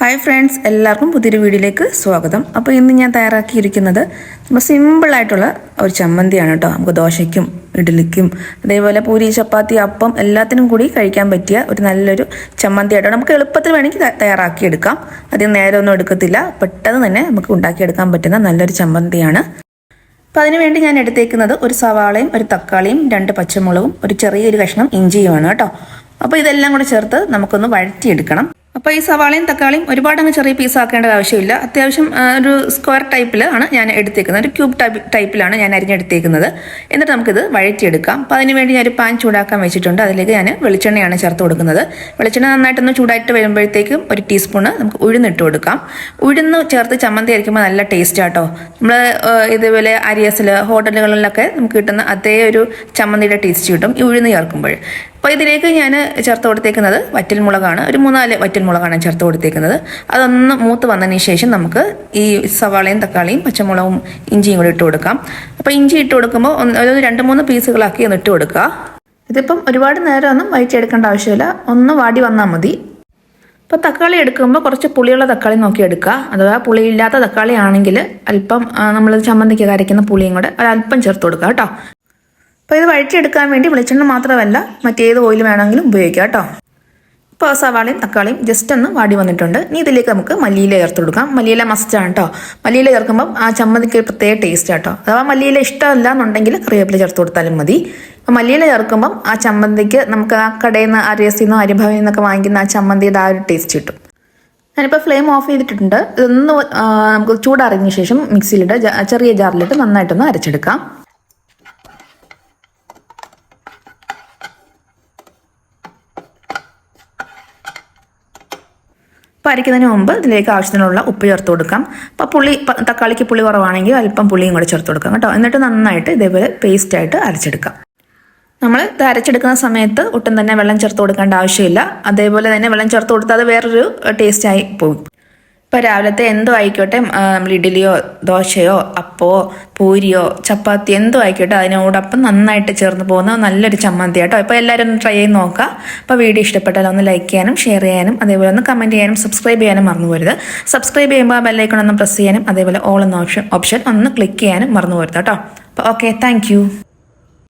Hi friends എല്ലാവർക്കും പുതിയൊരു വീഡിയോയിലേക്ക് സ്വാഗതം. അപ്പോൾ ഇന്ന് ഞാൻ തയ്യാറാക്കിയിരിക്കുന്നത് നമ്മൾ സിമ്പിളായിട്ടുള്ള ഒരു ചമ്മന്തിയാണ് കേട്ടോ. നമുക്ക് ദോശയ്ക്കും ഇഡ്ഡലിക്കും അതേപോലെ പൂരി ചപ്പാത്തി അപ്പം എല്ലാത്തിനും കൂടി കഴിക്കാൻ പറ്റിയ ഒരു നല്ലൊരു ചമ്മന്തിയായിട്ടോ. നമുക്ക് എളുപ്പത്തിൽ വേണമെങ്കിൽ തയ്യാറാക്കിയെടുക്കാം. അധികം നേരമൊന്നും എടുക്കത്തില്ല. പെട്ടെന്ന് തന്നെ നമുക്ക് ഉണ്ടാക്കിയെടുക്കാൻ പറ്റുന്ന നല്ലൊരു ചമ്മന്തിയാണ്. അപ്പോൾ അതിനുവേണ്ടി ഞാൻ എടുത്തേക്കുന്നത് ഒരു സവാളയും ഒരു തക്കാളിയും രണ്ട് പച്ചമുളകും ഒരു ചെറിയൊരു കഷ്ണം ഇഞ്ചിയുമാണ് കേട്ടോ. അപ്പോൾ ഇതെല്ലാം കൂടെ ചേർത്ത് നമുക്കൊന്ന് വഴറ്റിയെടുക്കണം. അപ്പോൾ ഈ സവാളയും തക്കാളിയും ഒരുപാട് അങ്ങ് ചെറിയ പീസ് ആക്കേണ്ട ആവശ്യമില്ല. അത്യാവശ്യം ഒരു സ്ക്വയർ ടൈപ്പിൽ ആണ് ഞാൻ എടുത്തേക്കുന്നത്. ഒരു ക്യൂബ് ടൈപ്പ് ടൈപ്പിലാണ് ഞാൻ അരിഞ്ഞെടുത്തേക്കുന്നത്. എന്നിട്ട് നമുക്കിത് വഴറ്റിയെടുക്കാം. അപ്പോൾ അതിന് വേണ്ടി ഞാൻ ഒരു പാൻ ചൂടാക്കാൻ വെച്ചിട്ടുണ്ട്. അതിലേക്ക് ഞാൻ വെളിച്ചെണ്ണയാണ് ചേർത്ത് കൊടുക്കുന്നത്. വെളിച്ചെണ്ണ നന്നായിട്ടൊന്ന് ചൂടായിട്ട് വരുമ്പോഴത്തേക്കും ഒരു ടീസ്പൂണ് നമുക്ക് ഉഴുന്നിട്ട് കൊടുക്കാം. ഉഴുന്ന് ചേർത്ത് ചമ്മന്തി അരിക്കുമ്പോൾ നല്ല ടേസ്റ്റ് ആട്ടോ നമ്മൾ ഇതുപോലെ അരിയസിൽ ഹോട്ടലുകളിലൊക്കെ നമുക്ക് കിട്ടുന്ന അതേ ഒരു ചമ്മന്തിയുടെ ടേസ്റ്റ് കിട്ടും ഈ ഉഴുന്ന് ചേർക്കുമ്പോൾ. അപ്പോൾ ഇതിലേക്ക് ഞാൻ ചേർത്ത് കൊടുത്തേക്കുന്നത് വറ്റൽമുളകാണ്. ഒരു മൂന്നാൽ വറ്റൽമുളകാണ് ചേർത്ത് കൊടുത്തേക്കുന്നത്. അതൊന്ന് മൂത്ത് വന്നതിന് ശേഷം നമുക്ക് ഈ സവാളയും തക്കാളിയും പച്ചമുളകും ഇഞ്ചിയും കൂടി ഇട്ട് കൊടുക്കാം. അപ്പോൾ ഇഞ്ചി ഇട്ട് കൊടുക്കുമ്പോൾ ഒന്ന് രണ്ട് മൂന്ന് പീസുകളാക്കി ഒന്ന് ഇട്ട് കൊടുക്കുക. ഇതിപ്പം ഒരുപാട് നേരമൊന്നും വഴിച്ചെടുക്കേണ്ട ആവശ്യമില്ല. ഒന്ന് വാടി വന്നാൽ മതി. ഇപ്പോൾ തക്കാളി എടുക്കുമ്പോൾ കുറച്ച് പുളിയുള്ള തക്കാളി നോക്കി എടുക്കുക. അഥവാ പുളിയില്ലാത്ത തക്കാളി ആണെങ്കിൽ അല്പം നമ്മൾ ചമ്മന്തിക്ക് കരയ്ക്കുന്ന പുളിയും കൂടെ ഒരല്പം ചേർത്ത് കൊടുക്കുക കേട്ടോ. അപ്പോൾ ഇത് വഴറ്റിയെടുക്കാൻ വേണ്ടി വെളിച്ചെണ്ണ മാത്രമല്ല മറ്റേത് ഓയിൽ വേണമെങ്കിലും ഉപയോഗിക്കാം കേട്ടോ. ഇപ്പോൾ സവാളയും തക്കാളിയും ജസ്റ്റ് ഒന്ന് വാടി വന്നിട്ടുണ്ട്. ഇനി ഇതിലേക്ക് നമുക്ക് മല്ലിയില ചേർത്ത് കൊടുക്കാം. മല്ലിയില മസ്റ്റാണ് കേട്ടോ മല്ലിയില ചേർക്കുമ്പോൾ ആ ചമ്മന്തിക്ക് പ്രത്യേക ടേസ്റ്റ് കേട്ടോ അഥവാ മല്ലിയില ഇഷ്ടമല്ല എന്നുണ്ടെങ്കിൽ കറിവേപ്പില ചേർത്ത് കൊടുത്താലും മതി. അപ്പോൾ മല്ലിയില ചേർക്കുമ്പം ആ ചമ്മന്തിക്ക് നമുക്ക് ആ കടയിൽ നിന്ന് അരിയസിൽ നിന്നോ അരിഭവിൽ നിന്നൊക്കെ വാങ്ങിക്കുന്ന ആ ചമ്മന്തിയുടെ ആ ഒരു ടേസ്റ്റ് കിട്ടും. ഞാനിപ്പോൾ ഫ്ലെയിം ഓഫ് ചെയ്തിട്ടുണ്ട് ഇതൊന്ന് നമുക്ക് ചൂടറിഞ്ഞ ശേഷം മിക്സിയിലിട്ട് ചെറിയ ജാറിലിട്ട് നന്നായിട്ടൊന്ന് അരച്ചെടുക്കാം. അപ്പോൾ അരയ്ക്കുന്നതിന് മുമ്പ് ഇതിലേക്ക് ആവശ്യത്തിനുള്ള ഉപ്പ് ചേർത്ത് കൊടുക്കാം. അപ്പോൾ പുളി തക്കാളിക്ക് പുളി കുറവാണെങ്കിൽ അല്പം പുളിയും കൂടെ ചേർത്ത് കൊടുക്കാം കേട്ടോ. എന്നിട്ട് നന്നായിട്ട് ഇതേപോലെ പേസ്റ്റായിട്ട് അരച്ചെടുക്കാം. നമ്മൾ ഇത് അരച്ചെടുക്കുന്ന സമയത്ത് ഒട്ടും തന്നെ വെള്ളം ചേർത്ത് കൊടുക്കേണ്ട ആവശ്യമില്ല. അതേപോലെ തന്നെ വെള്ളം ചേർത്ത് കൊടുത്താൽ അത് വേറൊരു ടേസ്റ്റായി പോകും. ഇപ്പോൾ രാവിലത്തെ എന്തോ ആയിക്കോട്ടെ നമ്മൾ ഇഡ്ഡലിയോ ദോശയോ അപ്പോ പൂരിയോ ചപ്പാത്തി എന്തോ ആയിക്കോട്ടെ അതിനോടൊപ്പം നന്നായിട്ട് ചേർന്ന് പോകുന്ന നല്ലൊരു ചമ്മന്തി കേട്ടോ ഇപ്പോൾ എല്ലാവരും ഒന്ന് ട്രൈ ചെയ്ത് നോക്കുക. അപ്പോൾ വീഡിയോ ഇഷ്ടപ്പെട്ടാൽ ഒന്ന് ലൈക്ക് ചെയ്യാനും ഷെയർ ചെയ്യാനും അതേപോലെ ഒന്ന് കമന്റ് ചെയ്യാനും സബ്സ്ക്രൈബ് ചെയ്യാനും മറന്നു പോരുത് സബ്സ്ക്രൈബ് ചെയ്യുമ്പോൾ ആ ബെല്ലൈക്കൺ ഒന്ന് പ്രസ് ചെയ്യാനും അതേപോലെ ഓൾ എന്ന ഓപ്ഷൻ ഓപ്ഷൻ ഒന്ന് ക്ലിക്ക് ചെയ്യാനും മറന്നു പോരുത് കേട്ടോ അപ്പോൾ ഓക്കെ താങ്ക്